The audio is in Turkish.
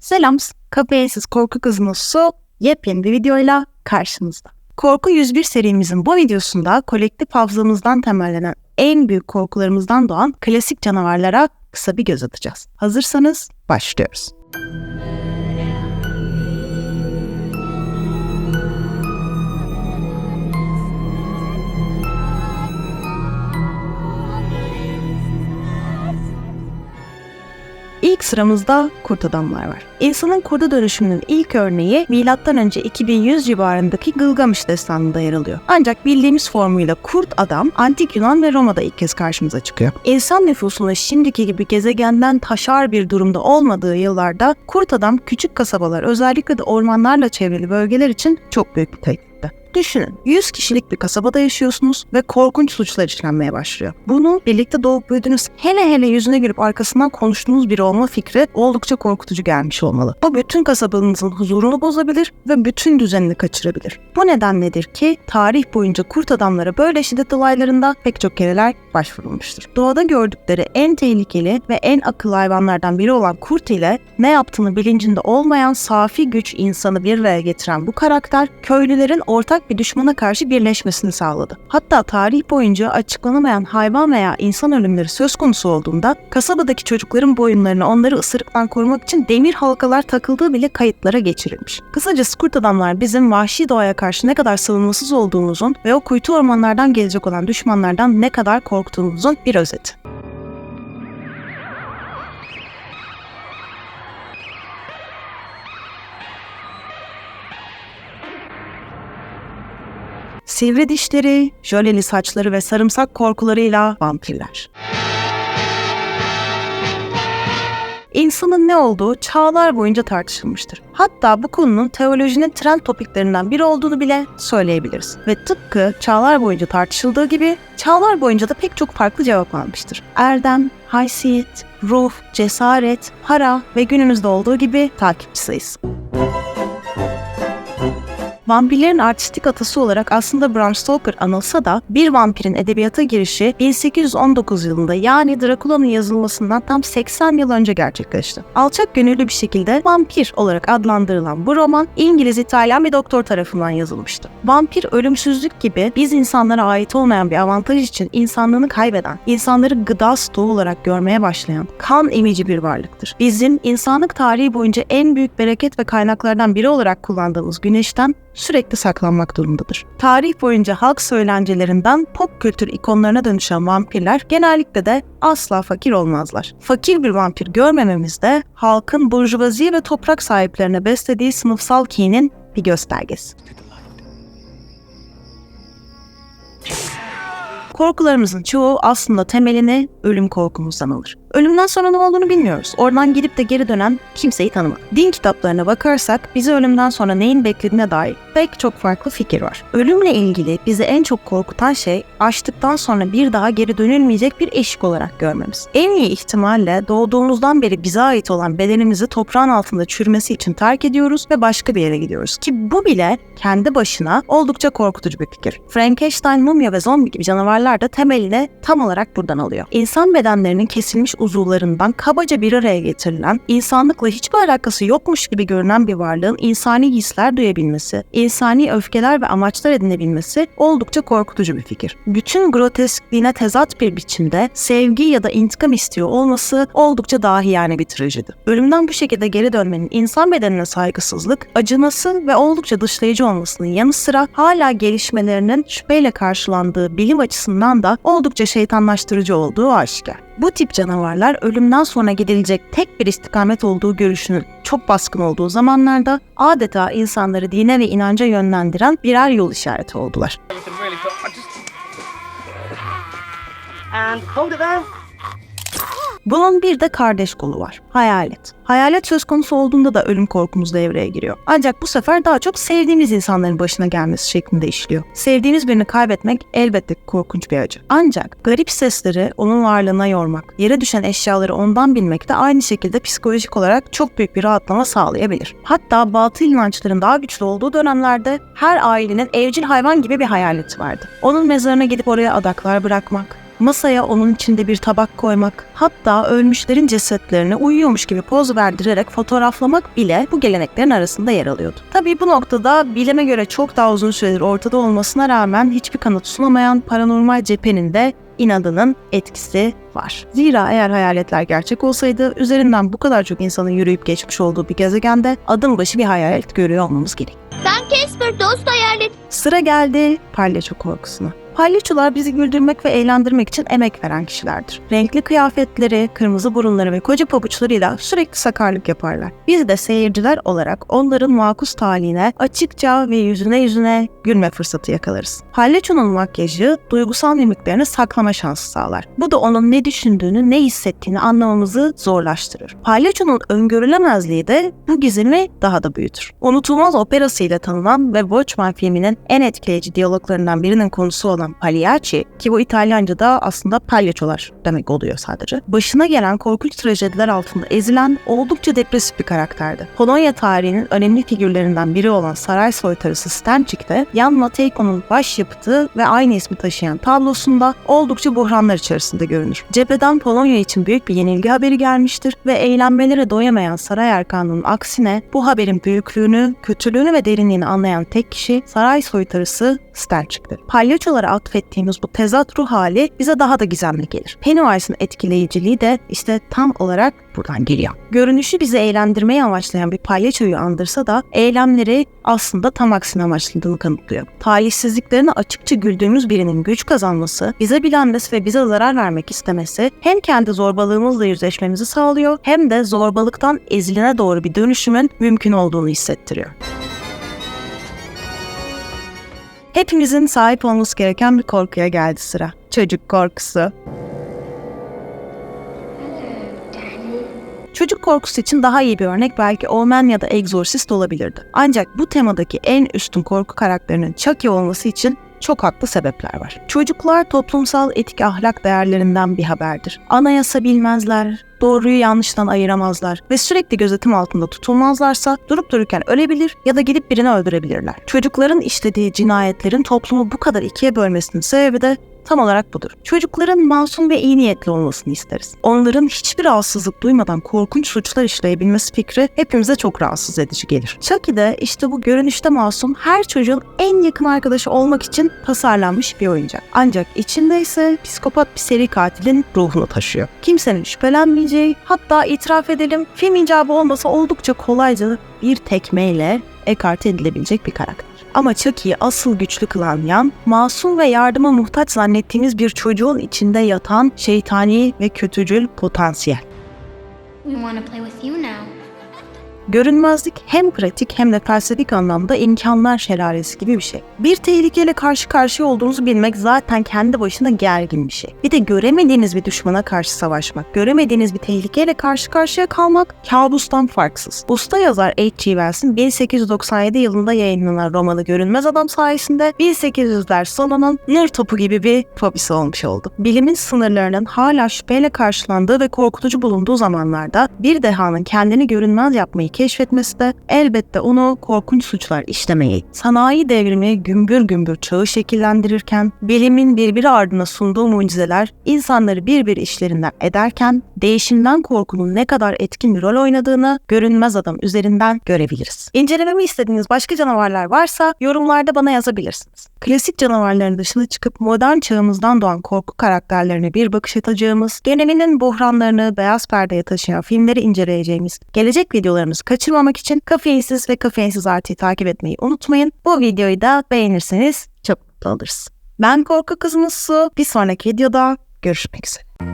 Selam, Kafeinsiz Korku Kızının Su yepyeni bir videoyla karşınızda. Korku 101 serimizin bu videosunda kolektif hafızamızdan temellenen en büyük korkularımızdan doğan klasik canavarlara kısa bir göz atacağız. Hazırsanız başlıyoruz. İlk sıramızda kurt adamlar var. İnsanın kurda dönüşümünün ilk örneği M.Ö. 2100 civarındaki Gılgamış destanında yer alıyor. Ancak bildiğimiz formuyla kurt adam antik Yunan ve Roma'da ilk kez karşımıza çıkıyor. İnsan nüfusunun şimdiki gibi gezegenden taşar bir durumda olmadığı yıllarda kurt adam küçük kasabalar özellikle de ormanlarla çevrili bölgeler için çok büyük bir tehdit. Düşünün 100 kişilik bir kasabada yaşıyorsunuz ve korkunç suçlar işlenmeye başlıyor. Bunu birlikte doğup büyüdüğünüz hele hele yüzüne girip arkasından konuştuğunuz biri olma fikri oldukça korkutucu gelmiş olmalı. Bu bütün kasabanızın huzurunu bozabilir ve bütün düzenini kaçırabilir. Bu nedenledir ki tarih boyunca kurt adamlara böyle şiddet olaylarında pek çok kereler başvurulmuştur. Doğada gördükleri en tehlikeli ve en akıllı hayvanlardan biri olan kurt ile ne yaptığını bilincinde olmayan safi güç insanı bir araya getiren bu karakter köylülerin ortak bir düşmana karşı birleşmesini sağladı. Hatta tarih boyunca açıklanamayan hayvan veya insan ölümleri söz konusu olduğunda kasabadaki çocukların boyunlarına onları ısırıktan korumak için demir halkalar takıldığı bile kayıtlara geçirilmiş. Kısacası kurt adamlar bizim vahşi doğaya karşı ne kadar savunmasız olduğumuzun ve o kuytu ormanlardan gelecek olan düşmanlardan ne kadar korktuğumuzun bir özeti. Sivri dişleri, jöleli saçları ve sarımsak korkularıyla vampirler. İnsanın ne olduğu çağlar boyunca tartışılmıştır. Hatta bu konunun teolojinin trend topiklerinden biri olduğunu bile söyleyebiliriz. Ve tıpkı çağlar boyunca tartışıldığı gibi çağlar boyunca da pek çok farklı cevap almıştır. Erdem, haysiyet, ruh, cesaret, para ve günümüzde olduğu gibi takipçi sayısı. Vampirlerin artistik atası olarak aslında Bram Stoker anılsa da bir vampirin edebiyata girişi 1819 yılında yani Dracula'nın yazılmasından tam 80 yıl önce gerçekleşti. Alçak gönüllü bir şekilde vampir olarak adlandırılan bu roman İngiliz İtalyan bir doktor tarafından yazılmıştı. Vampir ölümsüzlük gibi biz insanlara ait olmayan bir avantaj için insanlığını kaybeden, insanları gıda stoğu olarak görmeye başlayan, kan emici bir varlıktır. Bizim insanlık tarihi boyunca en büyük bereket ve kaynaklardan biri olarak kullandığımız güneşten sürekli saklanmak durumundadır. Tarih boyunca halk söylencelerinden pop kültür ikonlarına dönüşen vampirler genellikle de asla fakir olmazlar. Fakir bir vampir görmememiz de halkın burjuvazi ve toprak sahiplerine beslediği sınıfsal kinin bir göstergesi. Korkularımızın çoğu aslında temelini ölüm korkumuzdan alır. Ölümden sonra ne olduğunu bilmiyoruz. Oradan gidip de geri dönen kimseyi tanımadık. Din kitaplarına bakarsak bizi ölümden sonra neyin beklediğine dair pek çok farklı fikir var. Ölümle ilgili bizi en çok korkutan şey açtıktan sonra bir daha geri dönülmeyecek bir eşik olarak görmemiz. En iyi ihtimalle doğduğumuzdan beri bize ait olan bedenimizi toprağın altında çürümesi için terk ediyoruz ve başka bir yere gidiyoruz. Ki bu bile kendi başına oldukça korkutucu bir fikir. Frankenstein, mumya ve zombi gibi canavarlar da temeline tam olarak buradan alıyor. İnsan bedenlerinin kesilmiş uzuvlarından kabaca bir araya getirilen, insanlıkla hiçbir alakası yokmuş gibi görünen bir varlığın insani hisler duyabilmesi, insani öfkeler ve amaçlar edinebilmesi oldukça korkutucu bir fikir. Bütün groteskliğine tezat bir biçimde sevgi ya da intikam istiyor olması oldukça dahiyane bir trajedi. Ölümden bu şekilde geri dönmenin insan bedenine saygısızlık, acıması ve oldukça dışlayıcı olmasının yanı sıra hala gelişmelerinin şüpheyle karşılandığı bilim açısından da oldukça şeytanlaştırıcı olduğu aşikar. Bu tip canavarlar ölümden sonra gidilecek tek bir istikamet olduğu görüşünün çok baskın olduğu zamanlarda adeta insanları dine ve inanca yönlendiren birer yol işareti oldular. And hold it there. Bunun bir de kardeş kolu var. Hayalet. Hayalet söz konusu olduğunda da ölüm korkumuz devreye giriyor. Ancak bu sefer daha çok sevdiğimiz insanların başına gelmesi şeklinde işliyor. Sevdiğiniz birini kaybetmek elbette korkunç bir acı. Ancak garip sesleri onun varlığına yormak, yere düşen eşyaları ondan bilmek de aynı şekilde psikolojik olarak çok büyük bir rahatlama sağlayabilir. Hatta batıl inançların daha güçlü olduğu dönemlerde her ailenin evcil hayvan gibi bir hayaleti vardı. Onun mezarına gidip oraya adaklar bırakmak, masaya onun içinde bir tabak koymak, hatta ölmüşlerin cesetlerini uyuyormuş gibi poz verdirerek fotoğraflamak bile bu geleneklerin arasında yer alıyordu. Tabii bu noktada bilime göre çok daha uzun süredir ortada olmasına rağmen hiçbir kanıt sunamayan paranormal cephenin de inadının etkisi var. Zira eğer hayaletler gerçek olsaydı üzerinden bu kadar çok insanın yürüyüp geçmiş olduğu bir gezegende adım başı bir hayalet görüyor olmamız gerek. Ben Casper dost hayalet. Sıra geldi palyaço korkusuna. Palyaçolar bizi güldürmek ve eğlendirmek için emek veren kişilerdir. Renkli kıyafetleri, kırmızı burunları ve koca pabuçlarıyla sürekli sakarlık yaparlar. Biz de seyirciler olarak onların makus talihine açıkça ve yüzüne yüzüne gülme fırsatı yakalarız. Palyaçonun makyajı duygusal mimiklerini saklama şansı sağlar. Bu da onun ne düşündüğünü, ne hissettiğini anlamamızı zorlaştırır. Palyaçonun öngörülemezliği de bu gizemi daha da büyütür. Unutulmaz operasıyla tanınan ve Watchmen filminin en etkileyici diyaloglarından birinin konusu olan Pagliacci ki bu İtalyanca'da aslında palyaçolar demek oluyor sadece. Başına gelen korkunç trajediler altında ezilen oldukça depresif bir karakterdi. Polonya tarihinin önemli figürlerinden biri olan saray soytarısı Stanchik de Jan Matejko'nun baş yapıtı ve aynı ismi taşıyan tablosunda oldukça buhranlar içerisinde görünür. Cepheden Polonya için büyük bir yenilgi haberi gelmiştir ve eğlenmelere doyamayan saray erkanının aksine bu haberin büyüklüğünü, kötülüğünü ve derinliğini anlayan tek kişi saray soytarısı Stanchik'tir. Palyaçolara atfettiğimiz bu tezat ruh hali bize daha da gizemli gelir. Pennywise'ın etkileyiciliği de işte tam olarak buradan geliyor. Görünüşü bizi eğlendirmeyi amaçlayan bir palyaçoyu andırsa da eylemleri aslında tam aksine amaçladığını kanıtlıyor. Talihsizliklerine açıkça güldüğümüz birinin güç kazanması, bize bilenmesi ve bize zarar vermek istemesi hem kendi zorbalığımızla yüzleşmemizi sağlıyor hem de zorbalıktan eziline doğru bir dönüşümün mümkün olduğunu hissettiriyor. Hepimizin sahip olması gereken bir korkuya geldi sıra. Çocuk korkusu. Çocuk korkusu için daha iyi bir örnek belki Omen ya da Exorcist olabilirdi. Ancak bu temadaki en üstün korku karakterinin Chucky olması için çok haklı sebepler var. Çocuklar toplumsal etik ahlak değerlerinden bir haberdir. Anayasa bilmezler, doğruyu yanlıştan ayıramazlar ve sürekli gözetim altında tutulmazlarsa durup dururken ölebilir ya da gidip birini öldürebilirler. Çocukların işlediği cinayetlerin toplumu bu kadar ikiye bölmesinin sebebi de tam olarak budur. Çocukların masum ve iyi niyetli olmasını isteriz. Onların hiçbir rahatsızlık duymadan korkunç suçlar işleyebilmesi fikri hepimize çok rahatsız edici gelir. Chucky de işte bu görünüşte masum her çocuğun en yakın arkadaşı olmak için tasarlanmış bir oyuncak. Ancak içinde ise psikopat bir seri katilin ruhunu taşıyor. Kimsenin şüphelenmeyeceği, hatta itiraf edelim film icabı olmasa oldukça kolayca bir tekmeyle ekarte edilebilecek bir karakter. Ama Chucky'yi asıl güçlü kılan yan, masum ve yardıma muhtaç zannettiğimiz bir çocuğun içinde yatan şeytani ve kötücül potansiyel. We want play with you now. Görünmezlik hem pratik hem de felsefik anlamda imkanlar şelalesi gibi bir şey. Bir tehlikeyle karşı karşıya olduğunuzu bilmek zaten kendi başına gergin bir şey. Bir de göremediğiniz bir düşmana karşı savaşmak, göremediğiniz bir tehlikeyle karşı karşıya kalmak kabustan farksız. Usta yazar H.G. Wells'in 1897 yılında yayınlanan romanı Görünmez Adam sayesinde 1800'ler sonunun nur topu gibi bir fobisi olmuş oldu. Bilimin sınırlarının hala şüpheyle karşılandığı ve korkutucu bulunduğu zamanlarda bir dehanın kendini görünmez yapmayı keşfetmesi de elbette onu korkunç suçlar işlemeyi, sanayi devrimi gümbür gümbür çağı şekillendirirken, bilimin birbiri ardına sunduğu mucizeler insanları bir bir işlerinden ederken, değişimden korkunun ne kadar etkin bir rol oynadığını görünmez adam üzerinden görebiliriz. İncelememi istediğiniz başka canavarlar varsa yorumlarda bana yazabilirsiniz. Klasik canavarların dışına çıkıp modern çağımızdan doğan korku karakterlerine bir bakış atacağımız, genelinin buhranlarını beyaz perdeye taşıyan filmleri inceleyeceğimiz gelecek videolarımızı kaçırmamak için Kafeinsiz ve Kafeinsiz Artı'yı takip etmeyi unutmayın. Bu videoyu da beğenirseniz çok mutlu oluruz. Ben Korku Kızımız Su. Bir sonraki videoda görüşmek üzere.